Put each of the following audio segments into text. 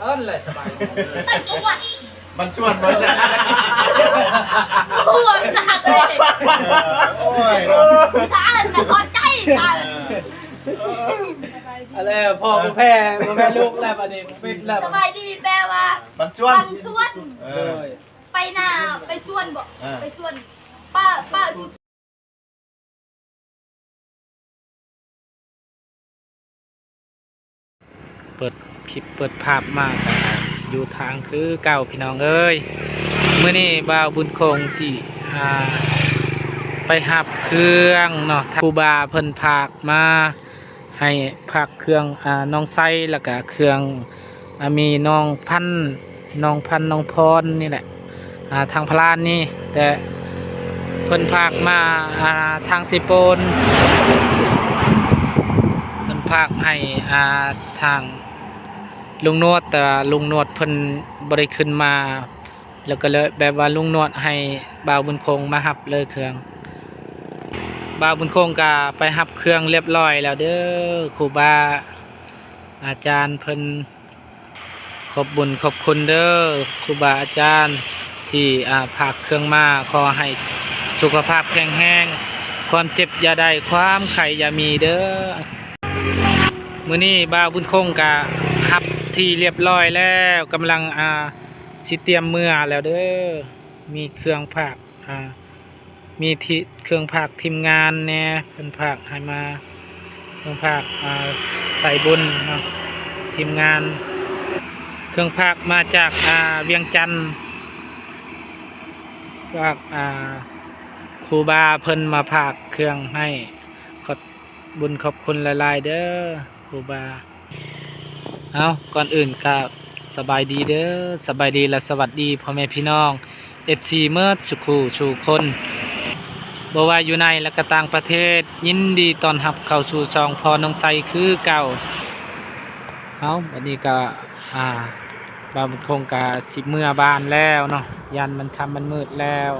เอิ้นเลยสบายดีตันชวนมันชวนมันหัวสะเลยโอ้ยสะอาดแต่ขอใจสะอาดอะไรพ่อบ่แพ้บ่แพ้ลูกแล้วบัดนี้ปิดแล้วสบายดีแปลว่ามันชวนปันชวนเอเอ้อยไปนาไปส่วนบ่อ่าไปส่วนป้าป้าเปิด คลิปเปิดภาพมากอยู่ทางคือเก่าพี่น้องเอ้ยมื้อนี้บ่าวบุญคงสิอ่าไปหับเครื่องเนาะครูบาเพิ่นพากมาให้พักเครื่องอ่าน้องไส้แล้วก็เครื่องอมีน้องพันน้องพันน้องพรนี่แหละอ่าทางพลานนี่แต่เพิ่นพากมาอ่าทางสิโปนเพิ่นพากให้อ่าทาง ลุงนวดแต่ลุงนวดเพิ่นบ่ได้ขึ้นมา แล้วก็เลยแบบว่าลุงนวดให้บ่าวบุญคงมาหับเลยเครื่องบ่าวบุญคงก็ไปหับเครื่องเรียบร้อยแล้วเด้อครูบาอาจารย์เพิ่นขอบบุญขอบคุณเด้อครูบาอาจารย์ที่อ่าพากเครื่องมาขอให้สุขภาพแข็งแรงความเจ็บอย่าได้ความไข้อย่ามีเด้อมื้อนี้บ่าวบุญคงกะฮับ ที่เรียบร้อยแล้วกำลังอ่าสิเตรียมเมื่อแล้วเด้อมีเครื่องผักอ่ามีที่เครื่องผักทีมงานแหน่ยเพิ่นผักให้มาเครื่องผักอ่าใส่บุญเนาะทีมงาน เครื่องผักมาจากอ่าเวียงจันทน์จากอ่าครูบาเพิ่นมาผักเครื่องให้ขอบบุญขอบคุณหลายๆเด้อครูบา เอาก่อนอื่นก็สบายดีเด้อสบายดีและสวัสดีพ่อแม่พี่น้อง FC เมื่อสุขูชูคนบ่ว่าอยู่ในและก็ต่างประเทศ ยินดีตอนรับเข้าสู่ซองพอน้องไซคือเก่าเอาวันนี้ก็อ่าบาวบุญคงกาสิเมื่อบานแล้วเนาะยันมันคำมันมืดแล้ว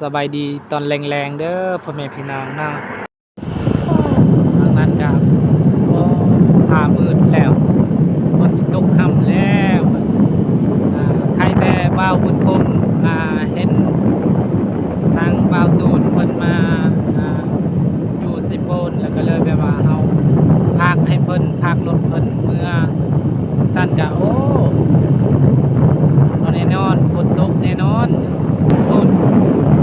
สบายดีตอนแรงๆเด้อพ่อแม่พี่น้องเนาะทางนั้นกับ ผามืดแล้วฝนตกค่ำแล้วใครแต่บ่าวบุญคมาเห็นทางบ่าวตูนเพิ่นมาอยู่สิโปนแล้วก็เลยแบบว่าเฮาพากให้เพิ่นพากรถเพิ่นเมื่อสั้นกะโอ้เอาแน่นอนฝนตกแน่นอนฝน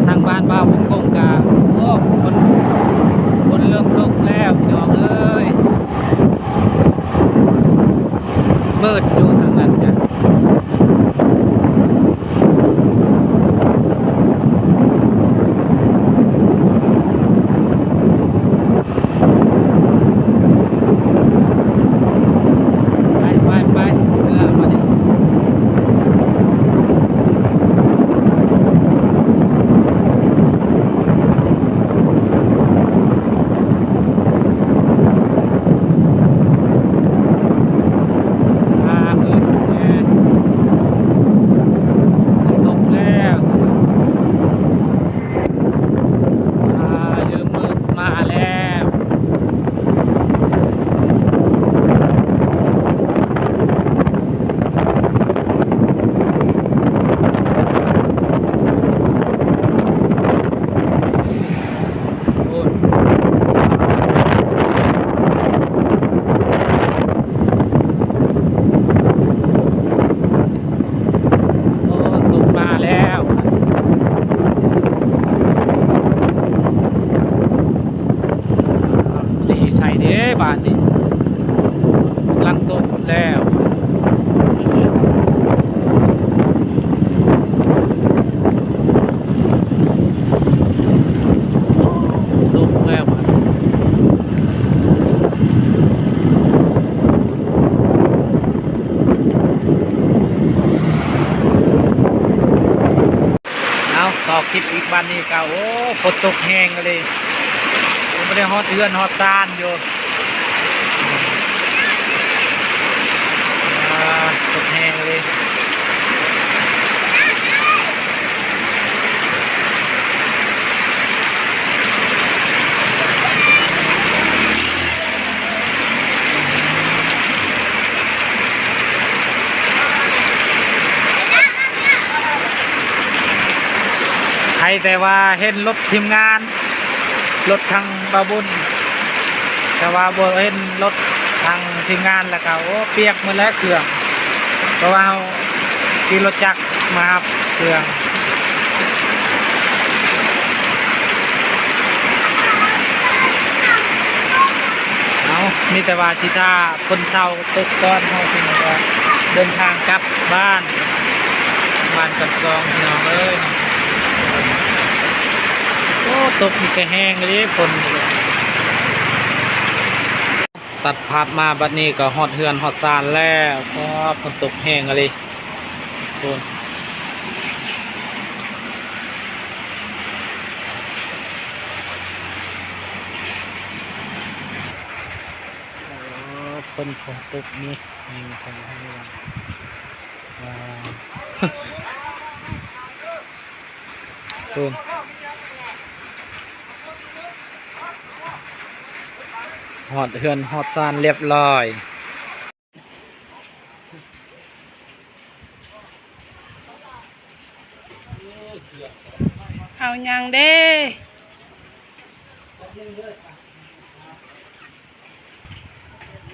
ทางบ้านบ้าวบุญคงกาโอ้คน คนเริ่มตกแล้วพี่น้องเอ้ยเบิดอยู่ทางนั้นจ้ะไปไปไปเมื่อมาดิ มามืดแน่ตกแล้วอ่าเริ่มมืดมาแล้ว โอ้ยโอ้ตกมาแล้วหลีใส่เด้บานนี้กำลังตกแล้ว ตกแล้วบาดเอาต่อคลิปอีกบันนี้ก็ โอ้ฝนตกแห้งเลยผมไม่ได้ฮอดเอือนฮอดซานอยู่อ่าตกแห้งเลย ร แต่ว่าเห็นรถทีมงาน รถทางบาบุญ แต่ว่าบเห็นรถทางทีมงานแล้วก็โอ้เปียกหมาแล้วเครื่องเพราะว่าเราขี่รถจักรมาครับเครื่องเอามีแต่ว่าชิตาคนเศร้าตกก้อนเฮาถึงก็เดินทางกลับบ้านบ้านกันกองพี่น้องเอ้ย ตกมีกระแห้งเลยฝนนี่เลยตัดภาพมาบัดนี้ก็ฮอดเฮือนฮอดซานแล้วเพราะฝนตกแห้งอะไรฝนโอ้ฝนฝนตกนี่นี่ทางให้ดูว้าวฝ หอดเฮือนหอดซานเรียบร้อยเอายังเด้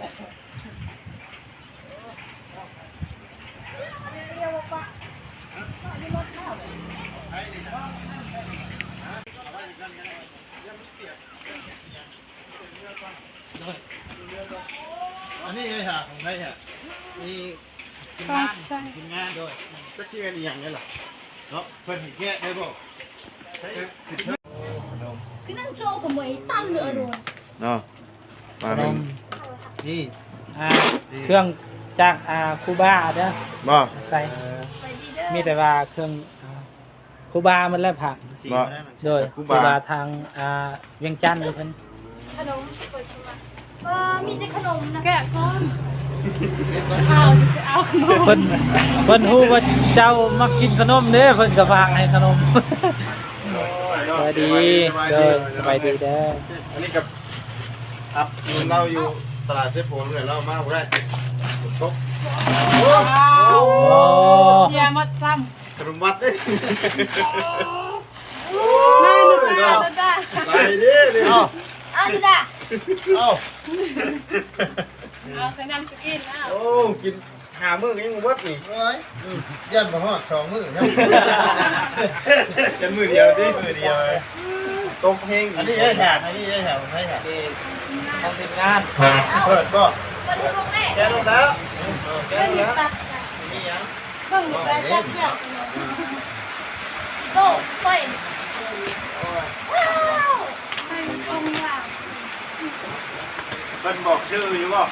อั นนี้ไงฮะของใครฮะนี่ต้องใส่กินงานด้วยก็ชื่ออันนี้อย่างนี้เหรอเนาะเพิ่นเห็นแก่ได้บ่ใช่คือนั่งโชว์กับมวยตั้งเรือโดนเนาะมาขนเป็นมนี่อ่าเครื่องจากอ่าคูบ้าเด้อบ่ใส่ไปดีเด้อมีแต่ว่าเครื่องอ่าคูบ้ามันแล้วผักบ่โดยคูคูบาบาทางอ่าเวียงจันทน์เพิ่นขนม เปิดมาเออมีแต่ขนมนะแกะก่อนเอาจะเอาขนมเพิ่นเพิ่นฮู้ว่าเจ้ามักกินขนมเด้เพิ่นก็ฝากให้ขนม สวัสดีเด้อสบายดีเด้ออันนี้กับครับเราอยู่ตลาดเทพโพเลยเรามาบ่ได้ตกเอาโอ้เยี่ยมหมดซ้ขนมวัดเด้ำได้ดูได้ดูได้ไปดิเดี๋ยวอันน่ะ เอ้าเอาใส่น้ำสกินนะโอ้กินหามื้อยังบ่วัดนี่โอ้ยยันมาฮอดสองมือครับจะมื้อเดียวดิมื้อเดียวตกเฮงอันนี้ได้แถบอันนี้ได้แถบให้แถบนี่ทางทีมงานเปิดก็มาดูพวกแม่แกลงแล้วแกเพิ่ลงงแล้วตัดนี่ยังเพิ่งตัดจับเกี่ยวโตไปว้าวให้มันตรงล่าง เพิ่นบอกชื่ออยู่บ่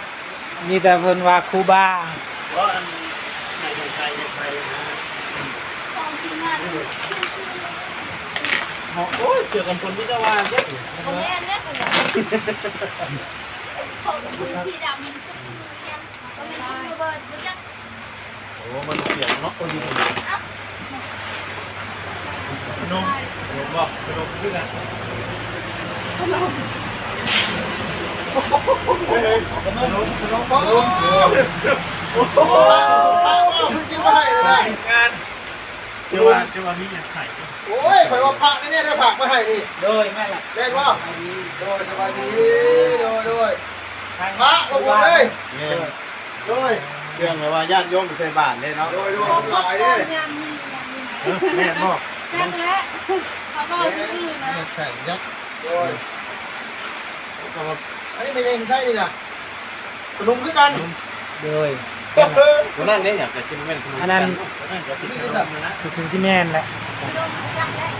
มีแต่เพิ่นว่าคูบ้าว่าอันไหนใครใครนะของทีมงานโอ้ยเจอกันคนที่จะว่าเด้ของแม่เนี่ยของคุณสีดำจะคือยังก็ไม่รู้เบอร์มันจะโอ้มันเสียงเนาะคนดีขนมขนมบ่ขนมคือกันเฮ้ยขนมขนมขนมโอ้โหป้าป้าเพิ่งชื่อว่าให้เลยนะ งานเจ้าว่าเจ้าว่ามีอย่างไข่โอ้ยข่อยว่าผักนี่เนี่ยได้ผักมาให้นี่โดยแม่นล่ะเล่นว่าโดยสบายดีโดยโดยทางพระขอบคุณเลยเนี่ยโดยเรื่องเลยว่าญาติโยมใส่บาตรเลยเนาะโดยโดยหลายเด้ยำมียำมีไหนแม่บอกแจ็คแล้วเขาก็เอาชื่อนะแข่งยักษ์โดย ก็มาอันนี้ไม่ได้ใช่นี่นะขนมคือกันโดยวันนั้นเนี่ยอยากจะกินแม่นขนมอันนั้นนั่นก็สิขนมนะคือถึงที่แม่นแหละโดนจับแล้ว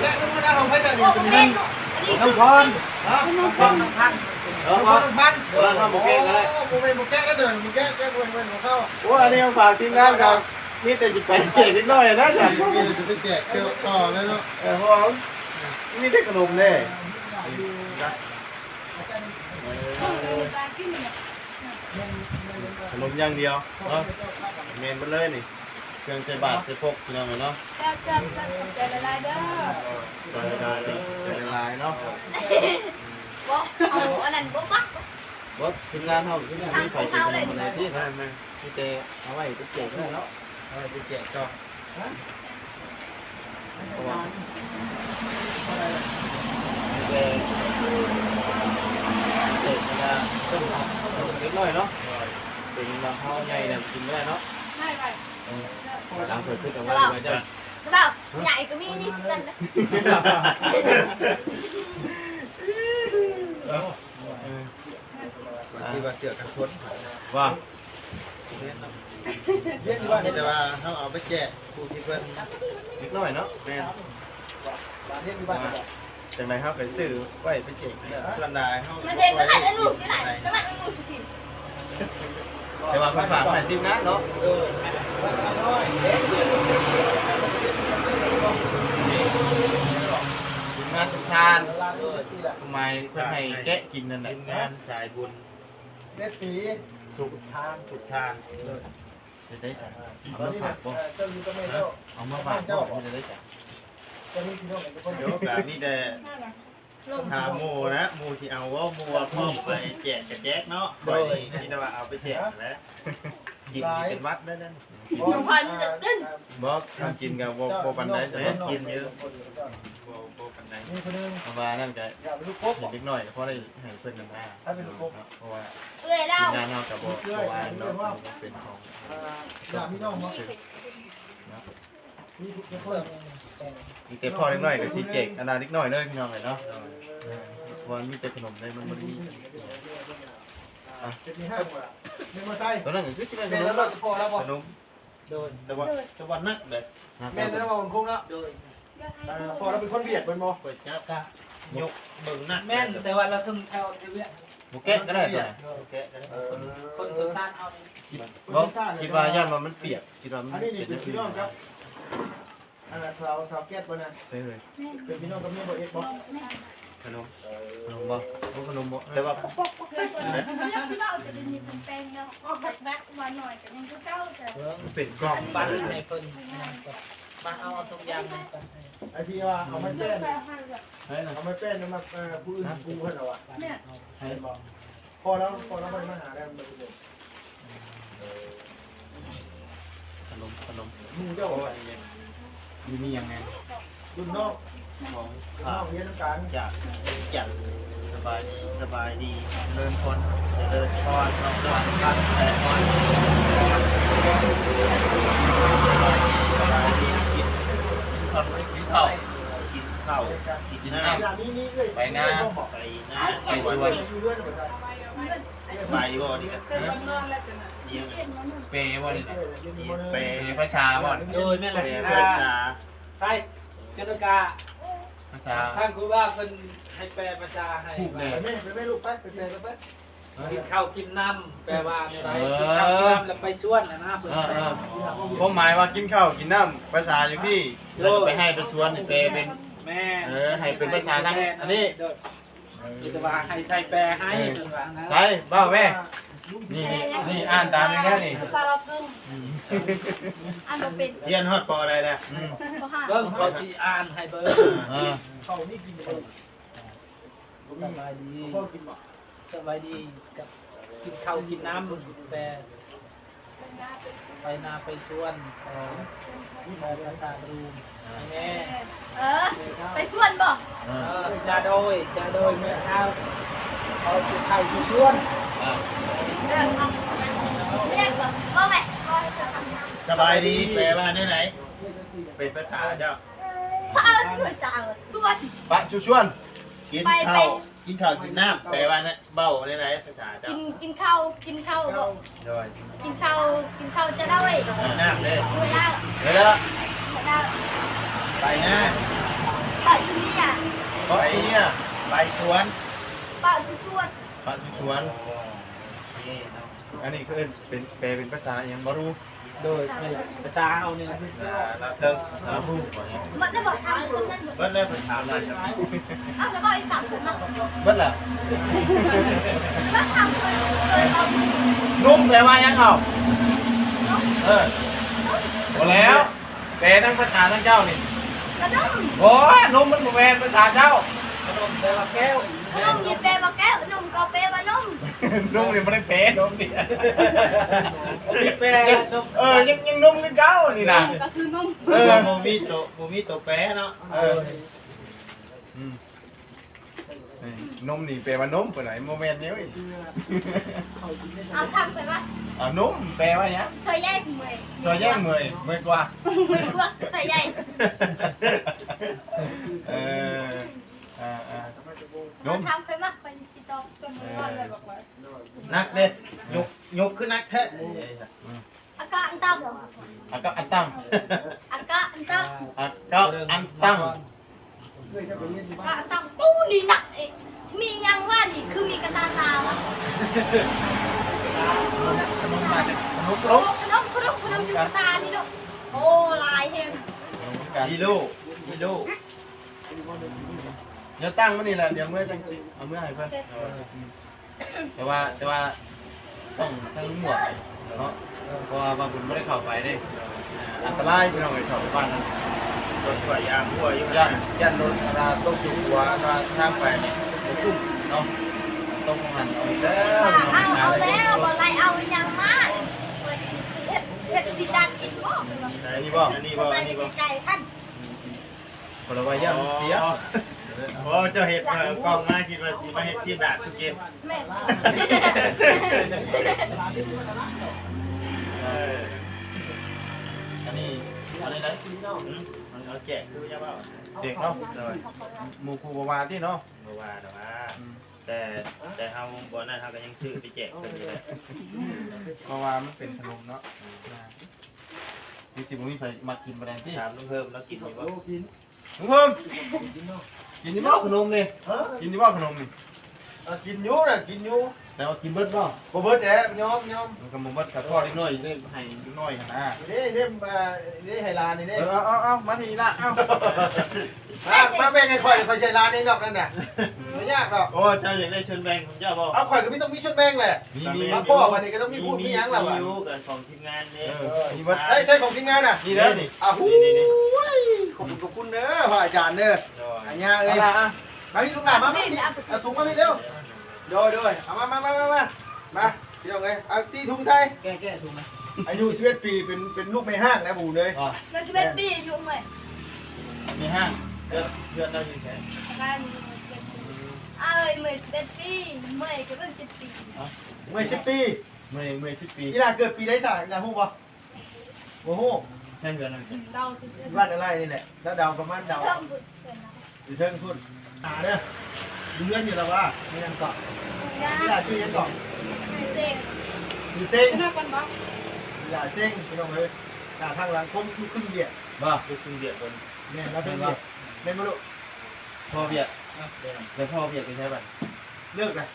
และมันก็น่าของใครกันโอ้นี่ผมเป็นเล่นลูกอันนี้คือน้ำพรฮะน้ำพรน้ำพันเออขนมพันเออมาโมเก้ก็ได้โอ้โหเป็นโมแก้ก็เดินโมแก้แก้ด้วยด้วยของเขาโอ้อันนี้ฝากทีมงานครับนี่แต่จิไปเจ๊นิดหน่อยนะฉันมีจะไปแจกเกี่ยวต่อเลยเนาะเออเพราะว่ามีแต่ขนมเน่ตากินเนี่ย ขนมอย่างเดียวเนาะเมนไปเลยนี่เครื่องใช้บาทใช้พกพี่น้องเนาะจับจับจับใจละลายเด้อใส่ได้ใส่ลายเนาะบอกเอาอันนั้นบอกปักบดทีมงานเฮาที่นี่ไฟกินขนมอะไรที่นั่นแม่ที่เตเอาไว้ที่เจ๊กได้เนาะเอาไปแจกต่อเพราะว่าเด็กเด็กเวลาต้นเล็กน้อยเนาะเป็นบางข้าวใหญ่เนี่ยกินไม่ได้เนาะไม่ไปตามเกิดขึ้นแต่ว่ามันจะแล้วแบบใหญ่ก็มีนี่กันนะที่ว่าเสือกันชนว่าเรียกว่าแต่ว่าเขาเอาไปแจกผู้ที่เพิ่นเล็กน้อยเนาะแม่เรียกว่า จังไรครับไปซื้อไว้ไปเจ๊กส่วนใดเขามาเซ็นสมัยจะหนุกที่ไหนสมัยมันหนุกจริแต่ว่าฝากแผ่นติมนะเนาะงานทุกทานทำไมเพื่อให้แกะกินนั่นแหละงานสายบุญเล็ดปีถูกทานถูกทานจะได้สั่งเอามาฝากบ่อยู่ก็ไม่เจ้าเอามาฝากบ่จะได้สั่ง เจ้านี่พี่น้องเป็นคนเดี๋ยวแบบนี้แต่ๆลงหาหมูนะหมูที่เอาว่าหมูพ่อไปแจกกับแจ๊กเนาะโดยที่จะว่าเอาไปแจกแล้วกินเป็นวัดได้นั่นหนูพอมันจะตึ้งบอกทำกินกับโบโบปันไดแต่ว่ากินเยอะโบโบปันไดนี่คนนึงเพราะว่านั่นก็อย่าไปลูกกบเห็นเล็กน้อยเพราะได้ให้เพื่อนกันมาเพราะว่าเอื่อยเล่างานนอกกับโบโบอ่านเนาะเป็นของอย่าพี่น้อง มานี่ทุกคนมีแต่พ่อเล็กน้อยกับชีเจ๊กอันนั้นเล็กน้อยเลยพี่น้องเลยเนาะวันมีแต่ขนมได้มันมันมีจะมีห้าหมดอะไม่มาใส่ตอนนั้นก็คือชิเป็นขแม่นแล้วมเราจะพอแล้วขบ่นมโดนแต่ว่าแต่ว่านักเลยแม่แล้วมันคงแล้วโดยพอเราเป็นคนเบียดเป็นบ่เปิดเจ้ายกเบิ่งนักแม่นแต่ว่าเราต้องเอาเรื่อยบุแกะก็ได้ตัวไหนบุแกะก็ได้ๆคนสงสารเอานี่คิดว่าคิดว่าย่านว่ามันเปียกคิดว่ามันอันนี้นี่เป็นเป็นพี่น้องครับ อันนั้นสาวสาวแก๊สบ่นั่นใช่เลยเป็นพี่น้องกับเมียบ่เอ็ดบ่ขนมขนมบ่บ่ขนมบ่แต่ว่าเพื่อนคนเลือกที่เราจะเป็นเป็นแปลงเนาะออกแบบแบ็คมาหน่อยแต่ยังก็เจ้าแต่เบิ่งเป็นกล่องบ้านให้เพิ่นมาเอาทุกอย่างให้กันให้ไอ้ที่ว่าเอามาแป้นแปลให้แบบเฮ้ยนะเอามาแป้นมาผู้อื่นกูเพิ่นเอาอะเนี่ยให้บ่พอแล้วพอแล้วไปมาหาแล้วมันเป็นขนมขนมมึงเจ้ามีมียั งไงรุ่นนอกของนอกเรียนน้ำตาลจากจากสบายดีสบายดีเดินคนเดินพรน้องกันกันแต่พรสบายดีกินข้าวกินข้าวกินข้าวกินน้ำอย่างนี้นี่เลยไปหน้าไปหน้าไปสวน บ่นี่ไปเปย์ภาษาบ่โดยแม่นแหเปละย์ภาษาใช่จนกาภาษาท่านครูว่าเพิ่นให้แปลภาษาให้ถูกแน่ไปแม่ไปแม่ลูกไปไปแม่ไปกินข้าวกินน้ำแปลว่าอะไรกินข้าวกินน้ำแล้วไปชวนนะนะเพิ่นเออเออผมหมายว่ากินข้าวกินน้ำภาษาอยู่พี่แล้วก็ไปให้ไปชวนเปย์เป็นแม่เออให้เป็นภาษาทางอันนี้มีแต่ว่าให้ใส่แปลให้เพิ่นว่านะใช่เบ้าแม่ นี่นี่อ่านตามนี้แค่นี่ซาลาเพิ่งอันเป็นเรียนฮอดปออะไรแล้วอืมข้อห้าเบิ่งเขาสิอ่านให้เบิ่งเขานี่กินไปสบายดีสบายดีกับกินข้าวกินน้ำแปลไปนาไปชวนเออแปลภาษาดูแม่เออ ไปส่วนบ่เอเอจะโดยจะโดยเมื่อเช้าเขาจะเข้าที่ชวน สบายดีแปลว่าไหนไหน เป็นภาษาเจ้าสะอาดสวยสะอาดตัวสิปะชูชวน กินไปข้าไปวกินข้าวกินน้ำแปลว่าเนี่ยเบ้าไหนไหนภาษาเจ้ากินกินข้าวกินข้าวบ่โดยกินข้าวกินข้าวจะได้กินน้ำเลยด้วยได้เดี๋ยวแล้วได้ไปนะปะที่นี่อะเพราะไอ้เนี่ยไปสวนปะที่ส่วนปะชูชวน อันนี้คือเป็นแปลเป็นภาษาอย่างบรู้โดยภาษาเฮานี่นะลาเติมภาษาผู้ก่อนเนี่ยมันจะบอกทำคนนั้นเบิ้ลเลยเป็นถามอะไรครับอ้าวแล้วก็อีกสามคนนะเบิ้ลล่ะแล้วทำคนเกินเรานุ่มแปลว่ายังเอาเออหมดแล้วแปลทั้งภาษาทั้งเจ้านี่กระด้งโอ้ยนุ่มมันแมนภาษาเจ้าขนมแต่ละแก้วฮนมนี่แปลว่าแก้วนมก็แปลว่านม นุ่มนี่ไม่ได้เป๊ะนุ่มนี่แปลเออยังยังนุ่มคือเก้านี่นะก็คือนมเออโมมีโตโมมีโตแป๊ะเนาะเอออืมนี่นมนี่แปลว่านมปานไหนโมเมนต์นี้เว้ยเอาทำไปว่าอ่านมแปลว่าหยังซอยใหญ่เมยซอยแย่งเมยเมยกว่าเมยพวกซอยใหญ่เอออ่าอ่าเอาทำไปว่าคนสิตอกเป็นมือว่าเลยบอกว่า นักเด้ยกยกขึ้นนักแท้อากาศอันต่ำอะก็อันตั้มอากาศอันต่ำอะก็อันตั้มอากาศอันต่ำปูนี่หนักเองมียังว่านี่คือมีกระตาตาวะขนมมาจากขนมโอ้ขนมขนมขนมอยู่กระตานี่เนาะโอ้ลายเฮงอีลูอีลูเดี๋ยวตั้งมันนี่แหละเดี๋ยวเมื่อจังสิเอาเมื่อให้เพื่อน แต่ว่าแต่ว่าต้องทั้งหมวกเนาะเพราะว่าบางคนไม่ได้เข้าไปได้อันตรายพี่น้องไอ้เข้าไปบ้านนั้นรถว่ายางหัวอยู่ย่านย่านรถเวลาตกอยู่หัวถ้าทางไปเนี่ยตุ้มเนาะต้องหันเอาแล้วเอาเอาแล้วบ่ไรเอายังมาเฮ็ดเฮ็ดสิดันกินบ่นี่บ่นี่บ่นี่บ่ใจท่านคนละว่าย่านเสีย โอ้เจ้าเห็ดกองมาคิดว่าสิมาเฮ็ดชีดาสุกินแม่เอออันนี้อะไรนะเอาแจกคือใช่เปล่าเด็กเนาะหมูคูบาวาที่เนาะบ่ว่าแต่ว่าแต่แต่เฮาบ่นั่นเฮาก็ยังซื้อไปแจกเพิ่นอยู่แหละบาวามันเป็นขนมเนาะมีสิบุมีใครมากินประเด็นที่ถามลุงเพิ่มแล้วกินอยู่บ่ลุงเพิ่ม กินนี่บ่ขนมนี่กินนี่บ่ขนมนี่กินยูน่ะกินยูแต่ว่ากินเบิดบ่บ่เบิดแหละยอมยอมมันก็บ่เบิดกับพ่อเล็กน้อยได้ให้เล็กน้อยกันนะนี่นี่มานี่ไฮลานนี่เอนี่อเอาเอาเอามาทีละเอามามาแบ่งให้ข่อยข่อยใช้ลานเองดอกนั่นน่ะไม่ยากดอกโอ้เจ้าอยากได้ชนแบงของเจ้าบ่เอาข่อยก็ไม่ต้องมีชุดแบ่งแหละมีมีมาพ่อวันนี้ก็ต้องมีพูดมีหยังแล้วมีอะอยู่กันของทีมงานเอนี่อมีเบิดใช่ใช่ของทีมงานน่ะนี่เด้อนี่อ้าวหูนี่นี่ขอบคุณขอบคุณเด้อพ่ออาจารย์เด้อโดย อันยาเอ้เอายละอะมาพี่ลูกหลานมาพี่เอาถุงมาพี่เร็วโดยโดยเอามามามามามามาพี่น้องเอ้ยเอาตีถุงใส่แก้แก้ถูกไหมอายุ11ปีเป็นเป็นลูกไม่ห้างนะบูเลยอ๋อก็สิเป็นปีอยู่เมยมีห้างเดือนเดือนเราอยู่แค่กันเอ้ยเมยสิเป็นปีเมยก็เป็นสิบปีเมื่อ10ปีเมื่อเมื่อสิบปีอีหลาเกิดปีได้จ้ะอีหลาฮู้บ่บ่ฮู้แค่เดือนนึงเดาสิบ้านอะไรนี่แหละแล้วเดาประมาณเดา อยู่เทิงพุ่นหาเด้อดูเงินอยู่แล้วว่ามียังเกาะยาอีหลาซื้อยังเกาะเซ็งมีเซ้งเป็นหน้ากันบ่อีหลาเซ้งพี่น้องเอ้ยหน้าทางหลังคมขึ้นเหยียดบ่ลูกครึ่งเดียวคนแม่นแล้วเพิ่นเหยียดแม่นบ่ลูกพ่อเบียดแล้วพ่อเบียดเป็นใช่ป่ะเลิกเลย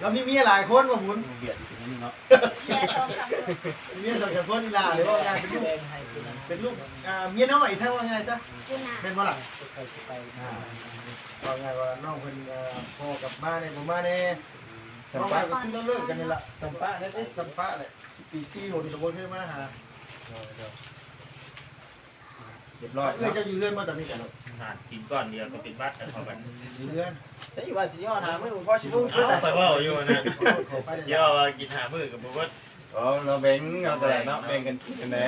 แล้วมีเมียหลายคนว่าหมุนเบียดอย่างนี้เนาะแย่สองสามคนมีเมียสองสามคนอีหลาหรือว่าไงเป็นลูกเป็นลูกอ่าเมียน้อยใช่ว่าไงซะกูน่ะเป็นบ่ล่ะอ่าว่าไงว่าน้องเพิ่นเอ่อพ่อกับมาเนี่ยบ่มาแน่น้องมาก็คือเราเลิกกันนี่ล่ะสัมปะแท้ๆสัมปะแหละปีซี่โหนี่สมบูรณ์ขึ้นมาหา เรียบร้อยเอ้ยเจะอยู่เรือนมาตอนนี้กันหากินก้อนเดียวก็เป็นบัตรแต่พอกันอยู่เรือนแต่อยู่ว่าสิยอดหามื้อพอสิบุ้งเอาไปเว้าอยู่นะไปเลยเดี๋ยวว่ากินหามื้อกับบ่ว่าอ๋อเราแบ่งเอาแต่เนาะแบ่งกันกินกันแหน่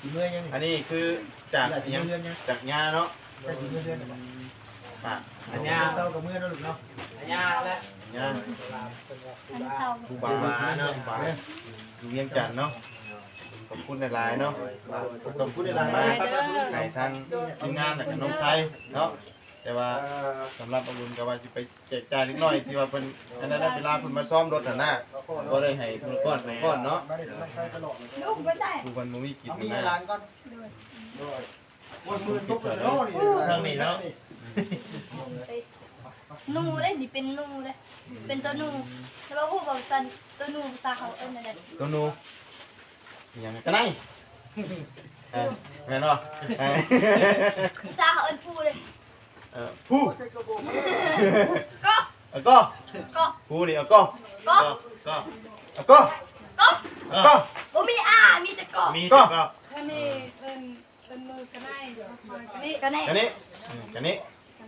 สิเมื่อยยังอันนี้คือจากสิยังเมื่อยยังจากยาเนาะได้สิเมื่อยเรือนอะอันยาเศร้ากับเมื่อยเนาะลูกเนาะอันยาแล้วยาอันเท่าครูบาเนาะบาอยู่เวียงจันทน์เนาะ ขอบคุณหลายๆเนาะขอบคุณหลายๆมากไก่ทางทีมงานน่ะน้องชัยเนาะแต่ว่าเอ่อสำหรับอรุณก็ว่าสิไปแจกจ่ายเล็กน้อยที่ว่าเพิ่นอันนั้นนะเวลาเพิ่นมาซ่อมรถน่ะนะก็เลยให้เพิ่นก้อนเพิ่นก้อนเนาะมาได้มาใช้ตลอดเลยลูกก็ได้ผู้เพิ่นบ่มีกินเอามีนะร้านก่อนด้วยวันมือตกเลยเนาะนี่ทางนี้เนาะนูได้ดิเป็นนูได้เป็นตัวนูแต่ว่าผู้บอกสันตัวนูภาษาเขาเอิ้นอะไรตัวหนูอิห ยังกันไหนเออแม่นบ่เออภาษาเขาเอิ้นผู้เลย เออผู้ก็ เอาก็ก็ ผู้นี่เอาก็ก็ก็ ก็เอาก็ก็เอาก็บ่มีอามีแต่ก็มีแต่ก็ถ้านี่เอิ้นเอิ้นมือก็ได้กันนี่ ก็แน่ กันนี้อืมกันนี้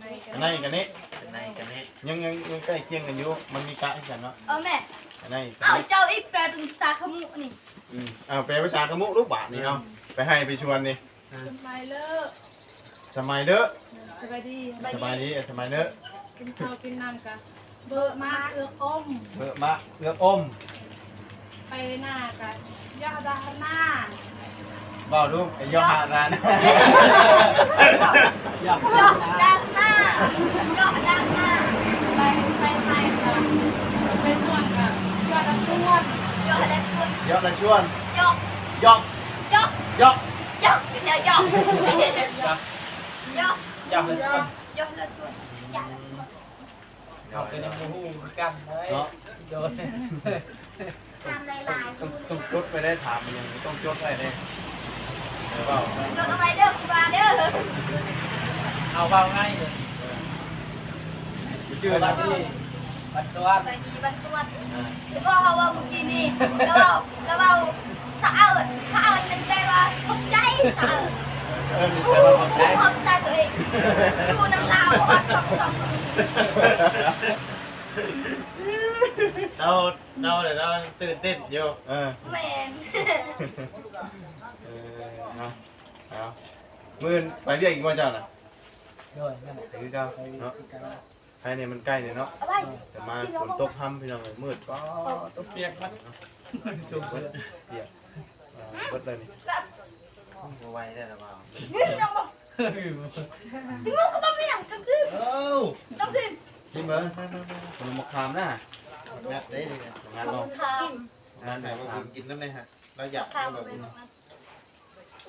กันอันนั้นกันนี้เป็นในกันนี้ยังยังยังใกล้เคียงกันอยู่มันมีกะให้กันเนาะเออแม่ อันนั้นเอาเจ้าอีกแปลเป็นภาษาขมุนี่อืมเอาไปประชากระมุลูกบาทนี่เอาไปให้ไปชวนนี่สบายเลิกสมัยเด้อสบายดีสมัยนี้สมัยเด้อกินข้าวกินน้ำกันเบอร์มาเอือกอม เออมาเลือกอมไปหน้ากันยอดดาหน้า บ่าวลูกไอ้ยอหาร้านอยากย่อด้านหน้าย่อด้านหน้าไปไปไทยกันไปส่วนกันยอดดาส่วนย่อด้านบนยอละชวนย่อยอกย่อยอกย่อเดี๋ยวย่อย่อย่อยากเลยชวนย่อละส่วนย่อละส่วนเอาเป็นน้ำมูกันเลยโดนทำลายลายต้องต้องจดไปได้ถามมันยังต้องจดไปได้เดี๋ย จดเอาไว้เด้อคุณบาเด้อเอาเบาง่ายเลยชื่อบัตรที่บัตรสวัสดิ์ไปดีบันส่วนเฉพาะเขาว่าเมื่อกี้นี่แล้วเราแล้วเราสะอาดสะอาดเป็นแปลว่าขอบใจสะอาดเออมีกูแต่ว่าความใจขอบใจตัวเองกูน้ำลาวขอบสองสอง เราเราเดี๋ยวเราตื่นเต้นอยู่เออแมนเออเอาเอามื่นไปเรียกอีกว่าเจ้าน่ะโดนนั่นแหละถือเจ้าเนาะใครเนี่ยมันใกล้เนี่ยเนาะเอาไว้แต่มาฝนตกค่ำพี่น้องเลยมืดก็ต้องเปียกมันจุกเบิดเปียกเออเบิดเลยนี่แบบบ่ไหวได้หรือเปล่านี่น้องบอกถึงมึงก็มาไม่อย่างกันคือเอ้า ต้องกินกินเบิ้งขนมมะขามนะ งัดได้เลยงานขเราอบข้าวงานไหนมะมาขามกินน้ำเลยฮะ เราอยากข้าวแบบเป็น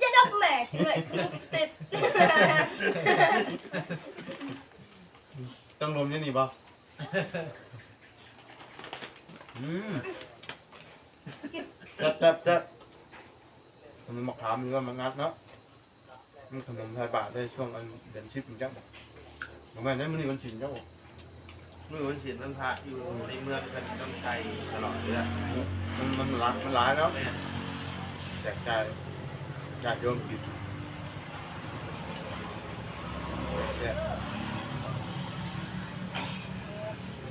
อย่าดอกแม่กินเลยติดต้องลมยังนี่บ่อืมจับจับจับขนมมะขามมีว่ามันงัดเนาะมันขนมไทยบาทได้ช่วงอันเดือนชิปมันจังบ่แม่นได้มื้อนี้มันสินเจ้าเมื่อวันศีลวันพระอยู่ในเมืองกันต้องไทยตลอดเลยอะมันมันหลายมันหลายเนาะแจกจ่ายญาติโยมกินเนี่ย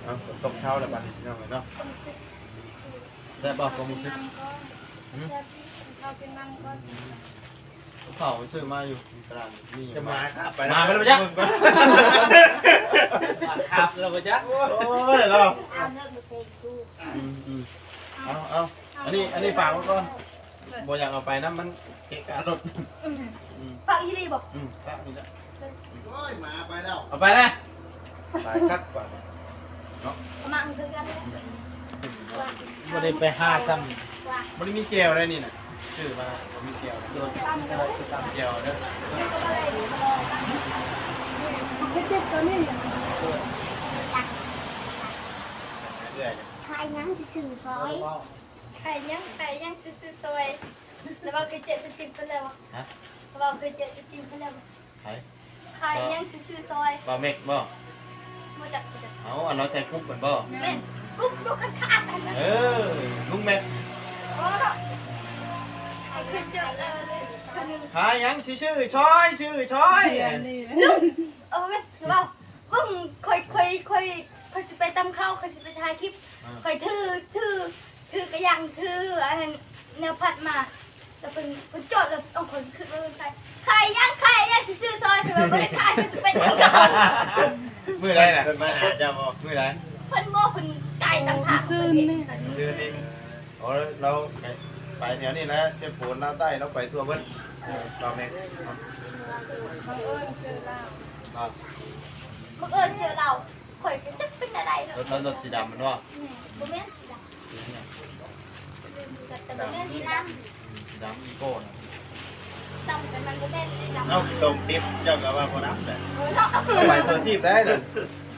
เอาฝนตกเช้าแล้วบัดนี้พี่น้องเอ้ยเนาะได้บ่ความรู้สึกข้าวกินน้ำก่อน เผาซื้อมาอยู่ตลาดนี่จะมาครับมาไปแล้วจ้ะขับเราไปจ้ะโอ้ยเราเอาเนื้อมาเซ็กูอืมอืมเอาเอาอันนี้อันนี้ฝากไว้ก่อนบ่อยากเอาไปนะมันเกะกะรถอืมปักอีรีบอกอืมครับนี่จ้ะโอ้ยมาไปแล้วเอาไปนะหลายคักกว่ามาอังคือกันไม่ได้ไปห้าซ้มันมีเจลอะไรนี่น่ะ ชื่อมาบ่มีเจลโดนเจลเด้อเรื่อยใครยังจะสื่อซอยใครยังใครยังจะสื่อซอยแล้วว่าเคยเจ็บสติมไปแล้วฮะแล้วว่าเคยเจ็บสติมไปแล้วไหนใครยังจะสื่อซอยบ่เมกบ่มาจากมาจากเอาอันเราใส่คุกเหมือนบ่เม่นปุ๊บลูกข้างๆกันนะเออลุงเม หายังชื่อชื่อช้อยชื่อช้อยนี่ลูกเออแม่หรือเปล่าเพิ่งค่อยค่อยค่อยค่อยจะไปตำข้าวค่อยจะไปถ่ายคลิปค่อยถือถือถือกระยังถืออันนั้นแนวพัดมาแล้วเป็นเป็นโจทย์แล้วต้องคนขึ้นมาเป็นใครใครยังใครยังสิซื้อซอยถือว่าไม่ได้ขายจะเป็นจังเขามือไรน่ะเพิ่นมาหาเจ้าบ่มือไรเพิ่นบ่เพิ่นไก่ต่างหากซื่เพิ่นนเห็นนี่เพิ่นชื่อนี่โอ้เรา ไปแถวนี้แล้วเจ้าฝนเราใต้เราไปทั่วเบิดเราเมกบังเอิญเจอเราอ่าบังเอิญเจอเราข่อยก็จักเป็นอะไรเนาะรถรถรถสีดำมันว่าบ่แม่นสิล่ะสีเนี่ยแต่บ่แม่นสิล่ะสีดำอีโก้นะตำแต่มันบ่แม่นสิล่ะเอาตรงติดเจ้าก็ว่าบ่รับแต่เออเนาะเอาไปเปิดทีบได้เลย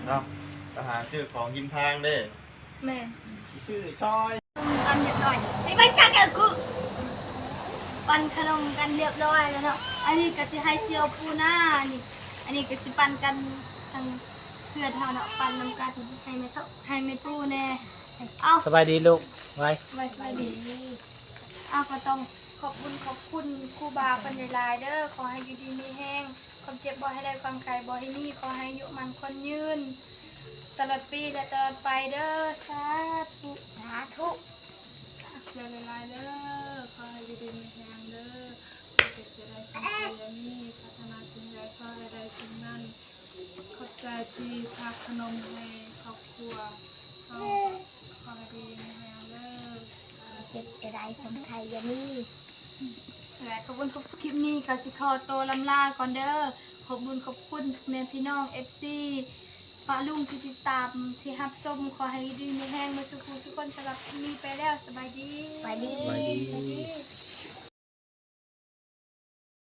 เอาทหารชื่อของยิมทางเด้แม่ชื่อช้อย ปันเรียบร้อยไปไปจักกันกูปันขนมกันเรียบร้อยแล้วเนาะ อันนี้ก็สิให้เซียวปูหน้านี่ อันนี้ก็สิปันกันทางเพื่อนเฮาเนาะ ปันนำกันให้แม่เท่าให้แม่ตู้แน่เอาำสบายดีลูกไว้ไว้สวัสดีอ้าวก็ต้องขอบคุณขอบคุณครูบาปัญญาลายเด้อขอให้อยู่ดีมีแห้งความเจ็บบ่ให้ได้ความไกลบ่ให้มีขอให้อายุมันคนยืน ตลอดปีและตลอดไปเด้อสาธุสาธุเรียนลายเด้อขอให้ดีมีแรงเด้อเด็กจะได้ความเจริญนี้พัฒนาสิ่งใดขอให้ได้สิ่งนั้นขอบใจที่พักขนมให้ครอบครัวเขาขอให้ดีมีแรงเด้อเจ็บกระไดคนไทยอยานี่และขอบคุณทุกคลิปนี้ก็สิขอโตัวลำลาก่อนเด้อขอบคุณขอบคุณแม่พี่น้อง FC ป้าลุงที่ติดตามที่รับชมขอให้ดีมีแห้งมาสุขทุกคนสำหรับคลิปนี้ไปแล้วสบายดีไปดี สบายดี สบายดี